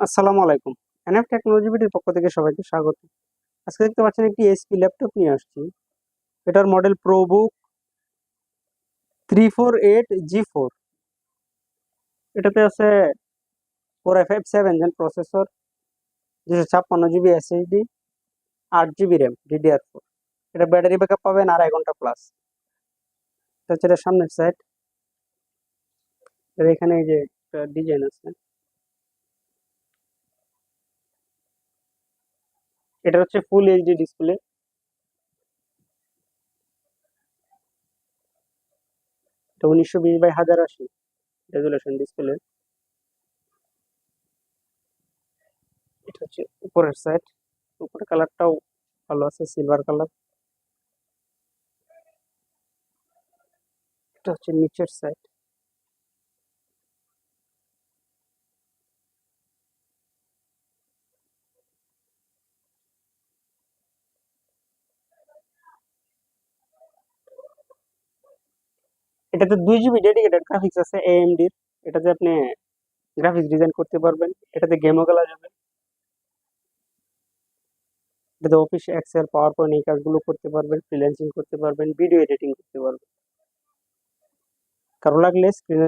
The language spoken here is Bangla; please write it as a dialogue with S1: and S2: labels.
S1: আসসালামু আলাইকুম। এনএফ টেকনোলজি বিটির পক্ষ থেকে সবাইকে স্বাগত। আজকে দেখতে পাচ্ছেন একটি এসপি ল্যাপটপ নিয়ে আসছি। এটার model ProBook three four eight G four এটাতে আছে four F F seven gen processor দুশো ছাপ্পান্ন জিবি এসএসডি আট জিবি র্যাম ডিডিআর ফোর এটা ব্যাটারি ব্যাকআপ পাবেন আড়াই ঘণ্টা প্লাস এটা হচ্ছে এটার সামনের সাইড এখানে এই যে ডিজাইন আছে। এটা হচ্ছে ফুল এইচডি ডিসপ্লে এটা উনিশশো বিশ বাই হাজার আশি রেজুলেশন ডিসপ্লে এটা হচ্ছে উপরের সাইড উপরের কালারটাও ভালো আছে সিলভার কালার এটা হচ্ছে নিচের সাইড এটাতে দুই জিবি ডেডিকেটেড গ্রাফিক্স আছে এএমডি এর এটাতে আপনি গ্রাফিক্স ডিজাইন করতে পারবেন। এটাতে গেমও খেলা যাবে। এটাতে অফিস এক্সেল পাওয়ার পয়েন্ট এই কাজগুলো করতে পারবেন ফ্রিল্যান্সিং করতে পারবেন ভিডিও এডিটিং করতে পারবেন। কারও লাগলে স্ক্রিনে